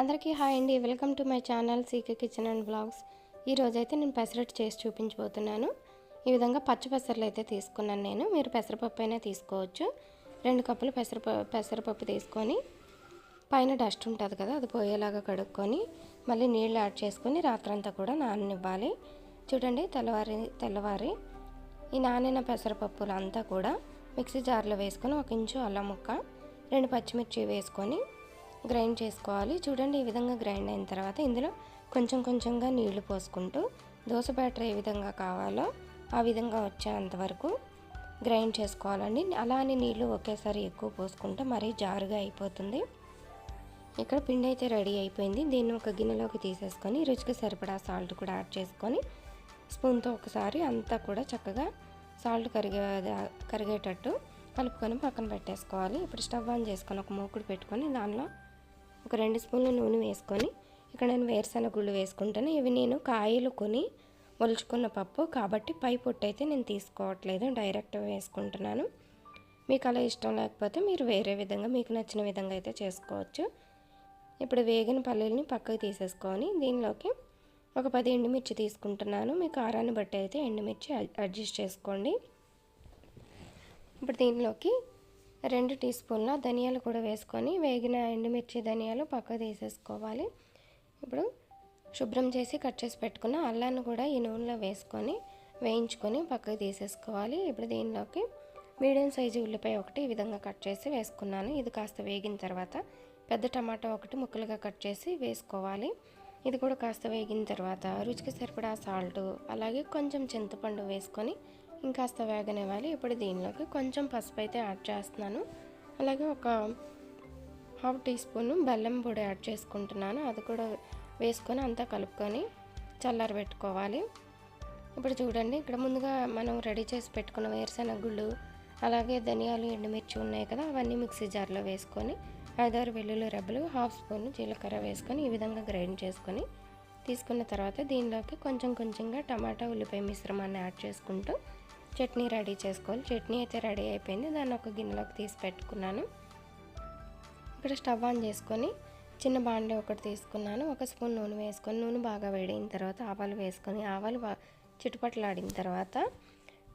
అందరికీ హాయ్ అండి. Welcome to my channel CK kitchen and blogs. ఈరోజైతే నేను పెసరట్టు చేసి చూపించబోతున్నాను. ఈ విధంగా పచ్చి పెసరలు అయితే తీసుకున్నాను నేను. మీరు పెసరపప్పు అయినా తీసుకోవచ్చు. రెండు కప్పులు పెసరప పెసరపప్పు తీసుకొని పైన డస్ట్ ఉంటుంది కదా అది పోయేలాగా కడుక్కొని మళ్ళీ నీళ్ళు యాడ్ చేసుకొని రాత్రంతా కూడా నాననివ్వాలి. చూడండి తెల్లవారి తెల్లవారి ఈ నానిన పెసరపప్పులు అంతా కూడా మిక్సీ జార్లో వేసుకొని ఒక ఇంచు అల్లం ముక్క రెండు పచ్చిమిర్చి వేసుకొని గ్రైండ్ చేసుకోవాలి. చూడండి ఈ విధంగా గ్రైండ్ అయిన తర్వాత ఇందులో కొంచెం కొంచెంగా నీళ్ళు పోసుకుంటూ దోశ బ్యాటర్ ఏ విధంగా కావాలో ఆ విధంగా వచ్చేంత వరకు గ్రైండ్ చేసుకోవాలండి. అలానే నీళ్ళు ఒకేసారి ఎక్కువ పోసుకుంటే మరీ జారుగా అయిపోతుంది. ఇక్కడ పిండి అయితే రెడీ అయిపోయింది. దీన్ని ఒక గిన్నెలోకి తీసేసుకొని రుచికి సరిపడా సాల్ట్ కూడా యాడ్ చేసుకొని స్పూన్తో ఒకసారి అంతా కూడా చక్కగా సాల్ట్ కరిగే కరిగేటట్టు కలుపుకొని పక్కన పెట్టేసుకోవాలి. ఇప్పుడు స్టవ్ ఆన్ చేసుకొని ఒక మూకుడు పెట్టుకొని దానిలో ఒక రెండు స్పూన్ల నూనె వేసుకొని ఇక్కడ నేను వేరుశనగ గుళ్ళు వేసుకుంటాను. ఇవి నేను కాయలు కొని ఒలుచుకున్న పప్పు కాబట్టి పై పొట్టు అయితే నేను తీసుకోవట్లేదు డైరెక్ట్ వేసుకుంటున్నాను. మీకు అలా ఇష్టం లేకపోతే మీరు వేరే విధంగా మీకు నచ్చిన విధంగా అయితే చేసుకోవచ్చు. ఇప్పుడు వేగిన పల్లీలని పక్కకు తీసేసుకొని దీనిలోకి ఒక పది ఎండుమిర్చి తీసుకుంటున్నాను. మీ కారాన్ని బట్టి అయితే ఎండుమిర్చి అడ్జస్ట్ చేసుకోండి. ఇప్పుడు దీనిలోకి రెండు టీ స్పూన్ల ధనియాలు కూడా వేసుకొని వేగిన ఎండుమిర్చి ధనియాలు పక్కకు తీసేసుకోవాలి. ఇప్పుడు శుభ్రం చేసి కట్ చేసి పెట్టుకున్న అల్లాన్ని కూడా ఈ నూనెలో వేసుకొని వేయించుకొని పక్కకు తీసేసుకోవాలి. ఇప్పుడు దీనిలోకి మీడియం సైజు ఉల్లిపాయ ఒకటి ఈ విధంగా కట్ చేసి వేసుకున్నాను. ఇది కాస్త వేగిన తర్వాత పెద్ద టమాటా ఒకటి ముక్కలుగా కట్ చేసి వేసుకోవాలి. ఇది కూడా కాస్త వేగిన తర్వాత రుచికి సరిపడా సాల్ట్ అలాగే కొంచెం చింతపండు వేసుకొని ఇంకాస్త వేగనివ్వాలి. ఇప్పుడు దీనిలోకి కొంచెం పసుపు అయితే యాడ్ చేస్తున్నాను. అలాగే ఒక హాఫ్ టీ స్పూన్ బెల్లం పొడి యాడ్ చేసుకుంటున్నాను. అది కూడా వేసుకొని అంతా కలుపుకొని చల్లారి పెట్టుకోవాలి. ఇప్పుడు చూడండి ఇక్కడ ముందుగా మనం రెడీ చేసి పెట్టుకున్న వేరుశెనగ గుళ్ళు అలాగే ధనియాలు ఎండుమిర్చి ఉన్నాయి కదా అవన్నీ మిక్సీ జార్లో వేసుకొని ఐదారు వెల్లుల్లి రెబ్బలు హాఫ్ స్పూన్ జీలకర్ర వేసుకొని ఈ విధంగా గ్రైండ్ చేసుకొని తీసుకున్న తర్వాత దీనిలోకి కొంచెం కొంచెంగా టమాటా ఉల్లిపాయ మిశ్రమాన్ని యాడ్ చేసుకుంటూ చట్నీ రెడీ చేసుకోవాలి. చట్నీ అయితే రెడీ అయిపోయింది. దాన్ని ఒక గిన్నెలోకి తీసి పెట్టుకున్నాను. ఇక్కడ స్టవ్ ఆన్ చేసుకొని చిన్న బాండే ఒకటి తీసుకున్నాను. ఒక స్పూన్ నూనె వేసుకొని నూనె బాగా వేడైన తర్వాత ఆవాలు వేసుకొని ఆవాలు బా చిటుపట్లాడిన తర్వాత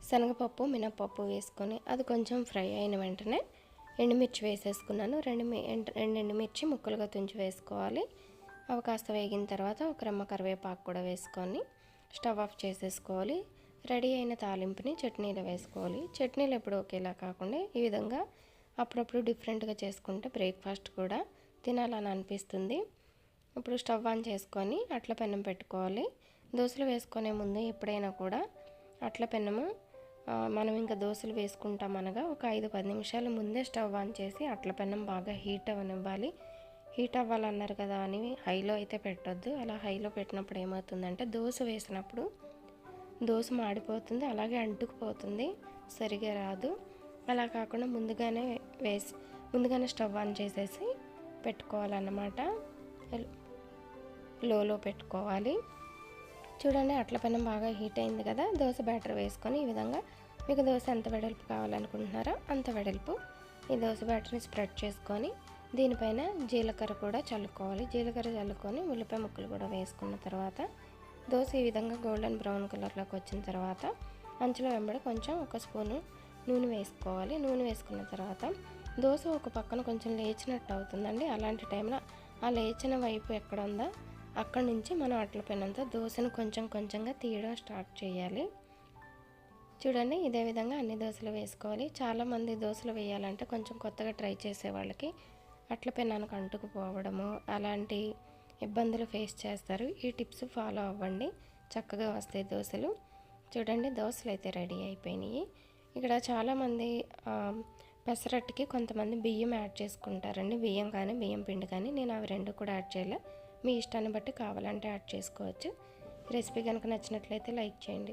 శనగపప్పు మినపప్పు వేసుకొని అది కొంచెం ఫ్రై అయిన వెంటనే ఎండుమిర్చి వేసేసుకున్నాను. రెండు రెండు ఎండుమిర్చి ముక్కలుగా తుంచి వేసుకోవాలి. అవి కాస్త వేగిన తర్వాత ఒక రెమ్మ కరివేపాకు కూడా వేసుకొని స్టవ్ ఆఫ్ చేసేసుకోవాలి. రెడీ అయిన తాలింపుని చట్నీలో వేసుకోవాలి. చట్నీలు ఎప్పుడు ఒకేలా కాకుండా ఈ విధంగా అప్పుడప్పుడు డిఫరెంట్గా చేసుకుంటే బ్రేక్ఫాస్ట్ కూడా తినాలని అనిపిస్తుంది. ఇప్పుడు స్టవ్ ఆన్ చేసుకొని అట్ల పెన్నం పెట్టుకోవాలి. దోశలు వేసుకునే ముందు ఎప్పుడైనా కూడా అట్ల పెన్నము మనం ఇంకా దోశలు వేసుకుంటాం అనగా ఒక ఐదు పది నిమిషాల ముందే స్టవ్ ఆన్ చేసి అట్ల పెన్నం బాగా హీట్ అవ్వనివ్వాలి. హీట్ అవ్వాలన్నారు కదా అని హైలో అయితే పెట్టొద్దు. అలా హైలో పెట్టినప్పుడు ఏమవుతుందంటే దోశ వేసినప్పుడు దోశ మాడిపోతుంది అలాగే అంటుకుపోతుంది. సరిగా రాదు. అలా కాకుండా ముందుగానే వేసి ముందుగానే స్టవ్ ఆన్ చేసేసి పెట్టుకోవాలన్నమాట. లోలో పెట్టుకోవాలి. చూడండి అట్ల పైన బాగా హీట్ అయింది కదా దోశ బ్యాటర్ వేసుకొని ఈ విధంగా మీకు దోశ ఎంత వెడల్పు కావాలనుకుంటున్నారో అంత వెడల్పు ఈ దోశ బ్యాటర్ని స్ప్రెడ్ చేసుకొని దీనిపైన జీలకర్ర కూడా చల్లుకోవాలి. జీలకర్ర చల్లుకొని ఉల్లిపాయ ముక్కలు కూడా వేసుకున్న తర్వాత దోశ ఈ విధంగా గోల్డెన్ బ్రౌన్ కలర్లోకి వచ్చిన తర్వాత అంచులో వెంబడి కొంచెం ఒక స్పూను నూనె వేసుకోవాలి. నూనె వేసుకున్న తర్వాత దోశ ఒక పక్కన కొంచెం లేచినట్టు అవుతుందండి. అలాంటి టైంలో ఆ లేచిన వైపు ఎక్కడ ఉందో అక్కడి నుంచి మనం అట్ల పెనంత దోశను కొంచెం కొంచెంగా తీయడం స్టార్ట్ చేయాలి. చూడండి ఇదే విధంగా అన్ని దోశలు వేసుకోవాలి. చాలామంది దోశలు వేయాలంటే కొంచెం కొత్తగా ట్రై చేసే వాళ్ళకి అట్ల పెనానికి అంటుకుపోవడము అలాంటి ఇబ్బందులు ఫేస్ చేస్తారు. ఈ టిప్స్ ఫాలో అవ్వండి. చక్కగా వస్తాయి దోశలు. చూడండి దోశలు అయితే రెడీ అయిపోయినాయి. ఇక్కడ చాలామంది పెసరట్టుకి కొంతమంది బియ్యం యాడ్ చేసుకుంటారండి. బియ్యం కానీ బియ్యం పిండి కానీ. నేను అవి రెండు కూడా యాడ్ చేయాలి? మీ ఇష్టాన్ని బట్టి కావాలంటే యాడ్ చేసుకోవచ్చు. రెసిపీ కనుక నచ్చినట్లయితే లైక్ చేయండి.